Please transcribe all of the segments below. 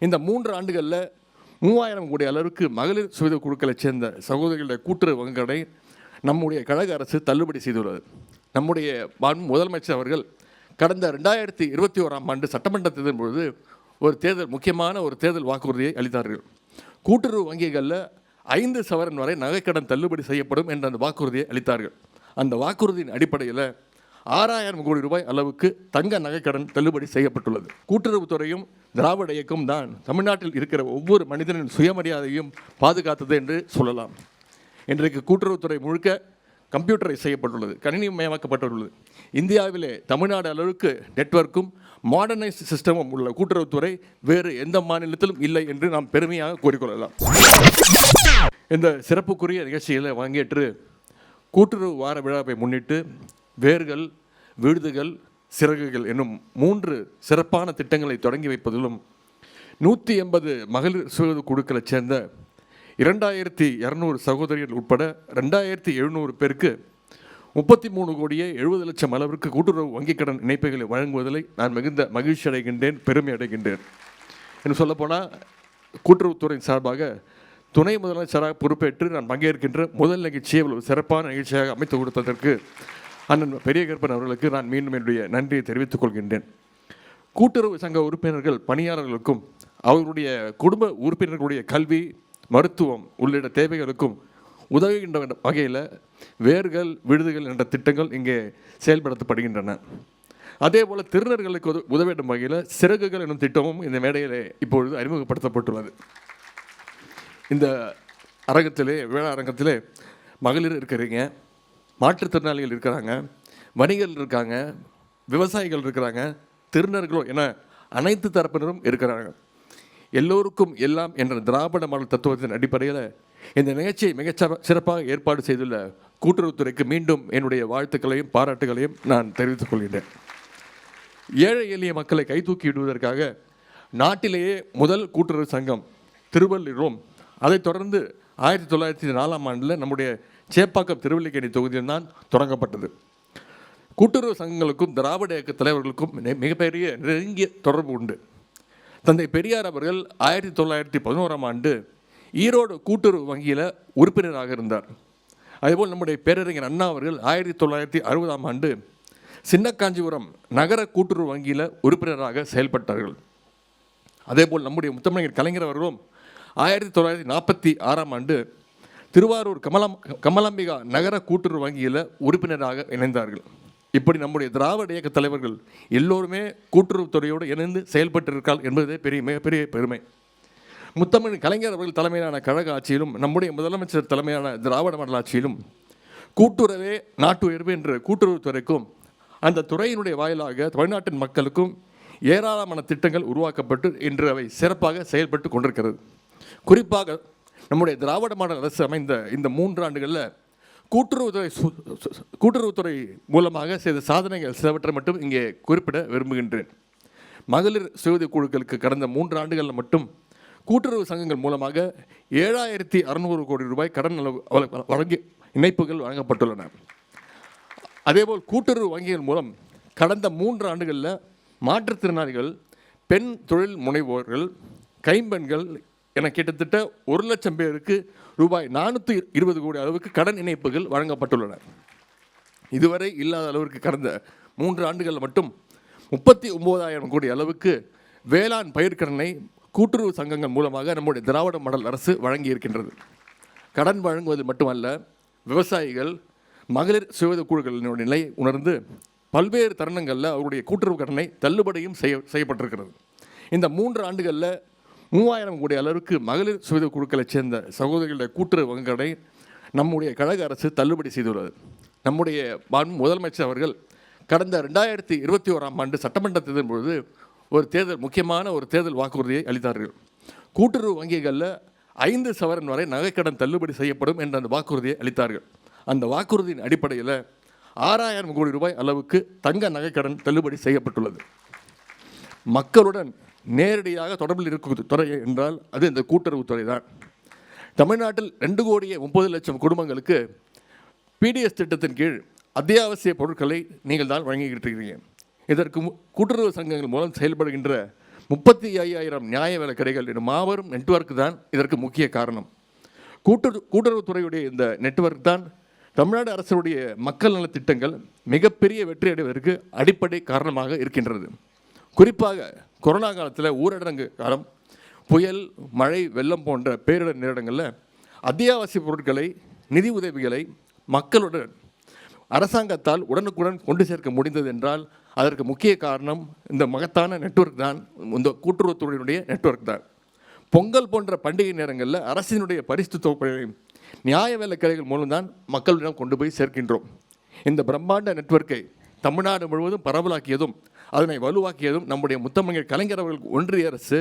இந்த மூன்று ஆண்டுகளில் மூவாயிரம் கோடி அளவுக்கு மகளிர் சுவித குழுக்களைச் சேர்ந்த சகோதரிகளுடைய கூட்டுறவு வங்கிகளை நம்முடைய கழக அரசு தள்ளுபடி செய்துள்ளது. நம்முடைய முதலமைச்சர் அவர்கள் கடந்த ரெண்டாயிரத்தி இருபத்தி ஓராம் ஆண்டு சட்டமன்ற தேர்தல் பொழுது ஒரு தேர்தல் முக்கியமான ஒரு தேர்தல் வாக்குறுதியை அளித்தார்கள். கூட்டுறவு வங்கிகளில் ஐந்து சவரன் வரை நகைக்கடன் தள்ளுபடி செய்யப்படும் என்ற அந்த வாக்குறுதியை அளித்தார்கள். அந்த வாக்குறுதியின் அடிப்படையில் ஆறாயிரம் கோடி ரூபாய் அளவுக்கு தங்க நகைக்கடன் தள்ளுபடி செய்யப்பட்டுள்ளது. கூட்டுறவுத்துறையும் திராவிட இயக்கம் தான் தமிழ்நாட்டில் இருக்கிற ஒவ்வொரு மனிதனின் சுயமரியாதையும் பாதுகாத்தது என்று சொல்லலாம். இன்றைக்கு கூட்டுறவுத்துறை முழுக்க கம்ப்யூட்டரை செய்யப்பட்டுள்ளது கணினி மயமாக்கப்பட்டுள்ளது இந்தியாவிலே தமிழ்நாடு அளவுக்கு நெட்வொர்க்கும் மாடர்னைஸ் சிஸ்டமும் உள்ள கூட்டுறவுத்துறை வேறு எந்த மாநிலத்திலும் இல்லை என்று நாம் பெருமையாக கூறிக்கொள்ளலாம். இந்த சிறப்புக்குரிய நிகழ்ச்சியில் பங்கேற்று கூட்டுறவு வார விழாவை முன்னிட்டு வேர்கள் விடுதுகள் சிறகுகள் என்னும் மூன்று சிறப்பான திட்டங்களை தொடங்கி வைப்பதிலும் நூற்றி எண்பது மகளிர் சுய குழுக்களைச் சேர்ந்த இரண்டாயிரத்தி இரநூறு சகோதரிகள் உட்பட ரெண்டாயிரத்தி எழுநூறு பேருக்கு முப்பத்தி மூணு கோடியே எழுபது லட்சம் அளவிற்கு கூட்டுறவு வங்கிக் கடன் இணைப்புகளை வழங்குவதில் நான் மிகுந்த மகிழ்ச்சி அடைகின்றேன் பெருமை அடைகின்றேன். என்று சொல்லப்போனால் கூட்டுறவுத்துறையின் சார்பாக துணை முதலமைச்சராக பொறுப்பேற்று நான் பங்கேற்கின்ற முதல் நிகழ்ச்சியை ஒரு சிறப்பான நிகழ்ச்சியாக அமைத்து கொடுத்ததற்கு அண்ணன் பெரிய கருப்பன் அவர்களுக்கு நான் மீண்டும் என்னுடைய நன்றியை தெரிவித்துக் கொள்கின்றேன். கூட்டுறவு சங்க உறுப்பினர்கள் பணியாளர்களுக்கும் அவர்களுடைய குடும்ப உறுப்பினர்களுடைய கல்வி மருத்துவம் உள்ளிட்ட தேவைகளுக்கும் உதவுகின்ற வகையில் வேர்கள் விடுதிகள் என்ற திட்டங்கள் இங்கே செயல்படுத்தப்படுகின்றன. அதே போல் திருநர்களுக்கு உத உதவிடும் வகையில் சிறகுகள் எனும் திட்டமும் இந்த மேடையில் இப்பொழுது அறிமுகப்படுத்தப்பட்டுள்ளது. இந்த அரங்கத்திலே வேளாண் அரங்கத்திலே மகளிர் இருக்கிறீங்க. மாற்றுத்திறனாளிகள் இருக்கிறாங்க வணிகர்கள் இருக்காங்க விவசாயிகள் இருக்கிறாங்க திருநர்களும் என அனைத்து தரப்பினரும் இருக்கிறாங்க. எல்லோருக்கும் எல்லாம் என்ற திராவிட மாடல் தத்துவத்தின் அடிப்படையில் இந்த நிகழ்ச்சியை மிகச் சிற- சிறப்பாக ஏற்பாடு செய்துள்ள கூட்டுறவுத்துறைக்கு மீண்டும் என்னுடைய வாழ்த்துக்களையும் பாராட்டுகளையும் நான் தெரிவித்துக் கொள்கின்றேன். ஏழை எளிய மக்களை கைதூக்கி விடுவதற்காக நாட்டிலேயே முதல் கூட்டுறவு சங்கம் திருவள்ளூரும் அதைத் தொடர்ந்து ஆயிரத்தி தொள்ளாயிரத்தி நாலாம் ஆண்டில் நம்முடைய சேப்பாக்கம் திருவல்லிக்கேணி தொகுதியில் தான் தொடங்கப்பட்டது. கூட்டுறவு சங்கங்களுக்கும் திராவிட இயக்க தலைவர்களுக்கும் மிகப்பெரிய நெருங்கிய தொடர்பு உண்டு. தந்தை பெரியார் அவர்கள் ஆயிரத்தி தொள்ளாயிரத்தி பதினோராம் ஆண்டு ஈரோடு கூட்டுறவு வங்கியில் உறுப்பினராக இருந்தார். அதேபோல் நம்முடைய பேரறிஞர் அண்ணா அவர்கள் ஆயிரத்தி தொள்ளாயிரத்தி அறுபதாம் ஆண்டு சின்னக்காஞ்சிபுரம் நகர கூட்டுறவு வங்கியில் உறுப்பினராக செயல்பட்டார்கள். அதேபோல் நம்முடைய முத்தமிழர் கலைஞர் அவர்களும் ஆயிரத்தி தொள்ளாயிரத்தி நாற்பத்தி ஆறாம் ஆண்டு திருவாரூர் கமலம் கமலாம்பிகா நகர கூட்டுறவு வங்கியில் உறுப்பினராக இணைந்தார்கள். இப்படி நம்முடைய திராவிட இயக்க தலைவர்கள் எல்லோருமே கூட்டுறவுத்துறையோடு இணைந்து செயல்பட்டிருக்கால் என்பதே பெரிய மிகப்பெரிய பெருமை. முத்தமிழ் கலைஞர் அவர்கள் தலைமையிலான கழக ஆட்சியிலும் நம்முடைய முதலமைச்சர் தலைமையிலான திராவிட மாடல் ஆட்சியிலும் கூட்டுறவே நாட்டு உயர்வு என்ற கூட்டுறவுத்துறைக்கும் அந்த துறையினுடைய வாயிலாக தமிழ்நாட்டின் மக்களுக்கும் ஏராளமான திட்டங்கள் உருவாக்கப்பட்டு இன்று அவை சிறப்பாக செயல்பட்டு கொண்டிருக்கிறது. குறிப்பாக நம்முடைய திராவிட மாடல் அரசு அமைந்த இந்த மூன்று ஆண்டுகளில் கூட்டுறவுத்துறை சு- கூட்டுறவுத்துறை மூலமாக செய்த சாதனைகள் சிலவற்றை மட்டும் இங்கே குறிப்பிட விரும்புகின்றேன். மகளிர் சுயஉதவி குழுக்களுக்கு கடந்த மூன்று ஆண்டுகளில் மட்டும் கூட்டுறவு சங்கங்கள் மூலமாக ஏழாயிரத்தி அறுநூறு கோடி ரூபாய் கடன் அளவு வழங்கி இணைப்புகள் வழங்கப்பட்டுள்ளன. அதேபோல் கூட்டுறவு வங்கிகள் மூலம் கடந்த மூன்று ஆண்டுகளில் மாற்றுத்திறனாளிகள் பெண் தொழில் முனைவோர்கள் கைம்பெண்கள் என கிட்டத்தட்ட ஒரு லட்சம் பேருக்கு ரூபாய் நானூற்றி இருபது கோடி அளவுக்கு கடன் இணைப்புகள் வழங்கப்பட்டுள்ளன. இதுவரை இல்லாத அளவிற்கு கடந்த மூன்று ஆண்டுகளில் மட்டும் முப்பத்தி ஒம்பதாயிரம் கோடி அளவுக்கு வேளாண் பயிர்க்கடனை கூட்டுறவு சங்கங்கள் மூலமாக நம்முடைய திராவிட மடல் அரசு வழங்கி இருக்கின்றது கடன் வழங்குவது மட்டுமல்ல விவசாயிகள் மகளிர் சுயத குழுக்களினுடைய நிலை உணர்ந்து பல்வேறு தருணங்களில் அவருடைய கூட்டுறவு கடனை தள்ளுபடியும் செய்ய செய்யப்பட்டிருக்கிறது. இந்த மூன்று ஆண்டுகளில் மூவாயிரம் கோடி அளவுக்கு மகளிர் சுய குழுக்களைச் சேர்ந்த சகோதரிகளுடைய கூட்டுறவு வங்கிகளை நம்முடைய கழக அரசு தள்ளுபடி செய்துள்ளது. நம்முடைய முதலமைச்சர் அவர்கள் கடந்த ரெண்டாயிரத்தி இருபத்தி ஓராம் ஆண்டு சட்டமன்ற தேர்தல் பொழுது ஒரு தேர்தல் முக்கியமான ஒரு தேர்தல் வாக்குறுதியை அளித்தார்கள். கூட்டுறவு வங்கிகளில் ஐந்து சவரன் வரை நகைக்கடன் தள்ளுபடி செய்யப்படும் என்ற அந்த வாக்குறுதியை அளித்தார்கள். அந்த வாக்குறுதியின் அடிப்படையில் ஆறாயிரம் கோடி ரூபாய் அளவுக்கு தங்க நகைக்கடன் தள்ளுபடி செய்யப்பட்டுள்ளது. மக்களுடன் நேரடியாக தொடர்பில் இருக்கும் துறை என்றால் அது இந்த கூட்டுறவுத்துறை தான் தமிழ்நாட்டில் ரெண்டு கோடியே முப்பது லட்சம் குடும்பங்களுக்கு பிடிஎஸ் திட்டத்தின் கீழ் அத்தியாவசிய பொருட்களை நீங்கள் தான் வழங்கிக்கிட்டு இருக்கிறீங்க இதற்கு மு- கூட்டுறவு சங்கங்கள் மூலம் செயல்படுகின்ற முப்பத்தி ஐயாயிரம் நியாய விலை கடைகள் எனும் மாபெரும் நெட்வொர்க் தான் இதற்கு முக்கிய காரணம். கூட்டுறவு கூட்டுறவுத்துறையுடைய இந்த நெட்வொர்க் தான் தமிழ்நாடு அரசுடைய மக்கள் நலத்திட்டங்கள் மிகப்பெரிய வெற்றி அடைவதற்கு அடிப்படை காரணமாக இருக்கின்றது. குறிப்பாக கொரோனா காலத்தில் ஊரடங்கு காலம் புயல் மழை வெள்ளம் போன்ற பேரிடர் நேரிடங்களில் அத்தியாவசிய பொருட்களை நிதி உதவிகளை மக்களுடன் அரசாங்கத்தால் உடனுக்குடன் கொண்டு சேர்க்க முடிந்தது என்றால் அதற்கு முக்கிய காரணம் இந்த மகத்தான நெட்வொர்க் தான். இந்த கூட்டுறவுத்துறையினுடைய நெட்வொர்க் தான். பொங்கல் போன்ற பண்டிகை நேரங்களில் அரசினுடைய பரிசு தொகுப்பை நியாய வேலை கடைகள் மூலம்தான் மக்களிடம் கொண்டு போய் சேர்க்கின்றோம். இந்த பிரம்மாண்ட நெட்ஒர்க்கை தமிழ்நாடு முழுவதும் பரவலாக்கியதும் அதனை வலுவாக்கியதும் நம்முடைய முத்தமிழர் கலைஞர் அவர்கள் ஒன்றிய அரசு.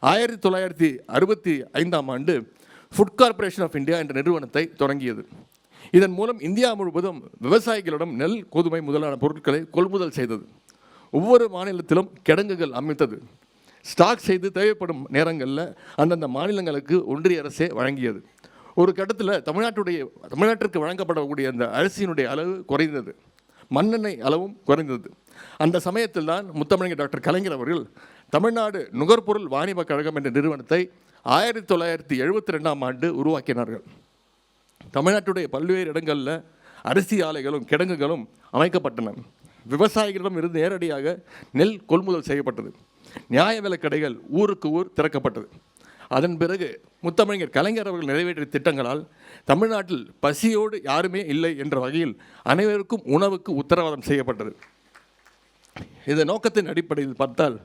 ஆயிரத்தி தொள்ளாயிரத்தி அறுபத்தி ஐந்தாம் ஆண்டு ஃபுட் கார்ப்பரேஷன் ஆஃப் இந்தியா என்ற நிறுவனத்தை தொடங்கியது. இதன் மூலம் இந்தியா முழுவதும் விவசாயிகளிடம் நெல் கோதுமை முதலான பொருட்களை கொள்முதல் செய்தது. ஒவ்வொரு மாநிலத்திலும் கிடங்குகள் அமைத்தது. ஸ்டாக் செய்து தேவைப்படும் நேரங்களில் அந்தந்த மாநிலங்களுக்கு ஒன்றிய அரசே வழங்கியது. ஒரு கட்டத்தில் தமிழ்நாட்டுடைய தமிழ்நாட்டிற்கு வழங்கப்படக்கூடிய அந்த அரிசியினுடைய அளவு குறைந்தது. மண்ணெண்ணெய் அளவும் குறைந்தது. அந்த சமயத்தில் தான் முத்தமிழங்க டாக்டர் கலைஞர் அவர்கள் தமிழ்நாடு நுகர்பொருள் வாணிப கழகம் என்ற நிறுவனத்தை ஆயிரத்தி தொள்ளாயிரத்தி எழுபத்தி ரெண்டாம் ஆண்டு உருவாக்கினார்கள். தமிழ்நாட்டுடைய பல்வேறு இடங்களில் அரிசி ஆலைகளும் கிடங்குகளும் அமைக்கப்பட்டன. விவசாயிகளிடம் இருந்து நேரடியாக நெல் கொள்முதல் செய்யப்பட்டது. நியாய விலை கடைகள் ஊருக்கு ஊர் திறக்கப்பட்டது. அதன் பிறகு முத்தமிழர் கலைஞர் அவர்கள் நிறைவேற்றிய திட்டங்களால் தமிழ்நாட்டில் பசியோடு யாருமே இல்லை என்ற வகையில் அனைவருக்கும் உணவுக்கு உத்தரவாதம் செய்யப்பட்டது. இந்த நோக்கத்தின் அடிப்படையில் பார்த்தால்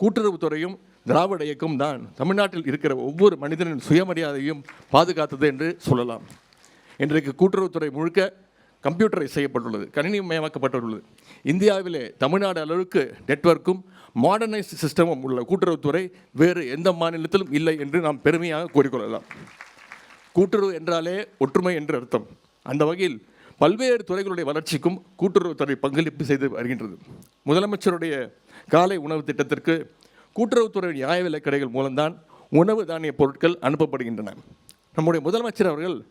கூட்டுறவுத்துறையும் திராவிட இயக்கம் தான் தமிழ்நாட்டில் இருக்கிற ஒவ்வொரு மனிதனின் சுயமரியாதையும் பாதுகாத்தது என்று சொல்லலாம். இன்றைக்கு கூட்டுறவுத்துறை முழுக்க கம்ப்யூட்டரை செய்யப்பட்டுள்ளது கணினிமயமாக்கப்பட்டுள்ளது. இந்தியாவிலே தமிழ்நாடு அளவுக்கு நெட்வொர்க்கும் மாடர்னைஸ் சிஸ்டமும் உள்ள கூட்டுறவுத்துறை வேறு எந்த மாநிலத்திலும் இல்லை என்று நாம் பெருமையாக கூறிக்கொள்ளலாம். கூட்டுறவு என்றாலே ஒற்றுமை என்று அர்த்தம். அந்த வகையில் பல்வேறு துறைகளுடைய வளர்ச்சிக்கும் கூட்டுறவுத்துறை பங்களிப்பு செய்து வருகின்றது. முதலமைச்சருடைய காலை உணவு திட்டத்திற்கு கூட்டுறவுத்துறை நியாய விலைக்கடைகள் மூலம்தான் உணவு தானிய பொருட்கள் அனுப்பப்படுகின்றன. நம்முடைய முதலமைச்சர் அவர்கள்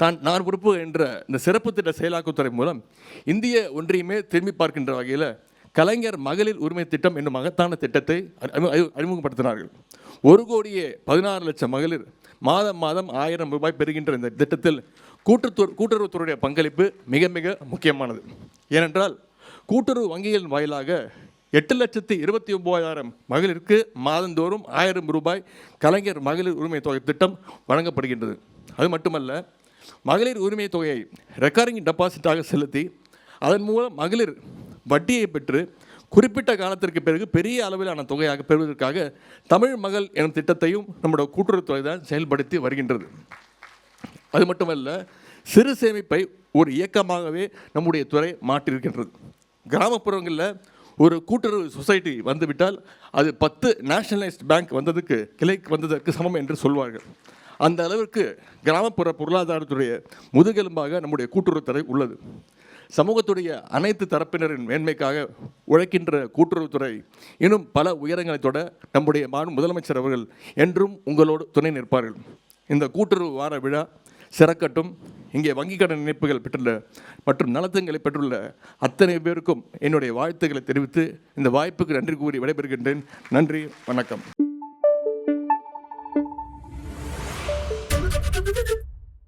தான் நான் பொறுப்பு என்ற இந்த சிறப்பு திட்ட செயலாக்கத்துறை மூலம் இந்திய ஒன்றியமே திரும்பி பார்க்கின்ற வகையில் கலைஞர் மகளிர் உரிமை திட்டம் என்னும் மகத்தான திட்டத்தை அறிமுகப்படுத்தினார்கள். ஒரு கோடியே பதினாறு லட்சம் மகளிர் மாதம் மாதம் ஆயிரம் ரூபாய் பெறுகின்ற இந்த திட்டத்தில் கூட்டுத்துறை கூட்டுறவுத்துறையுடைய பங்களிப்பு மிக மிக முக்கியமானது. ஏனென்றால் கூட்டுறவு வங்கிகளின் வாயிலாக எட்டு லட்சத்தி இருபத்தி ஒன்பதாயிரம் மகளிருக்கு மாதந்தோறும் ஆயிரம் ரூபாய் கலைஞர் மகளிர் உரிமை தொகை திட்டம் வழங்கப்படுகின்றது. அது மட்டுமல்ல மகளிர் உரிமை தொகையை ரெக்காரிங் டெபாசிட்டாக செலுத்தி அதன் மூலம் மகளிர் வட்டியை பெற்று குறிப்பிட்ட காலத்திற்கு பிறகு பெரிய அளவிலான தொகையாக பெறுவதற்காக தமிழ் மகள் எனும் திட்டத்தையும் நம்முடைய கூட்டுறவுத்துறை தான் செயல்படுத்தி வருகின்றது. அது மட்டுமல்ல சிறு சேமிப்பை ஒரு இயக்கமாகவே நம்முடைய துறை மாற்றியிருக்கின்றது. கிராமப்புறங்களில் ஒரு கூட்டுறவு சொசைட்டி வந்துவிட்டால் அது பத்து நேஷனலைஸ்ட் பேங்க் வந்ததுக்கு கிளைக்கு வந்ததற்கு சமம் என்று சொல்வார்கள். அந்த அளவிற்கு கிராமப்புற பொருளாதாரத்துடைய முதுகெலும்பாக நம்முடைய கூட்டுறவுத்துறை உள்ளது. சமூகத்துடைய அனைத்து தரப்பினரின் மேன்மைக்காக உழைக்கின்ற கூட்டுறவுத்துறை இன்னும் பல உயரங்களை தொட நம்முடைய மாநில முதலமைச்சர் அவர்கள் என்றும் உங்களோடு துணை நிற்பார்கள். இந்த கூட்டுறவு வார விழா சிறக்கட்டும். இங்கே வங்கி கடன் இணைப்புகள் பெற்றுள்ள மற்றும் நலத்தங்களை பெற்றுள்ள அத்தனை பேருக்கும் என்னுடைய வாழ்த்துக்களை தெரிவித்து இந்த வாய்ப்புக்கு நன்றி கூறி விடைபெறுகின்றேன். நன்றி வணக்கம்.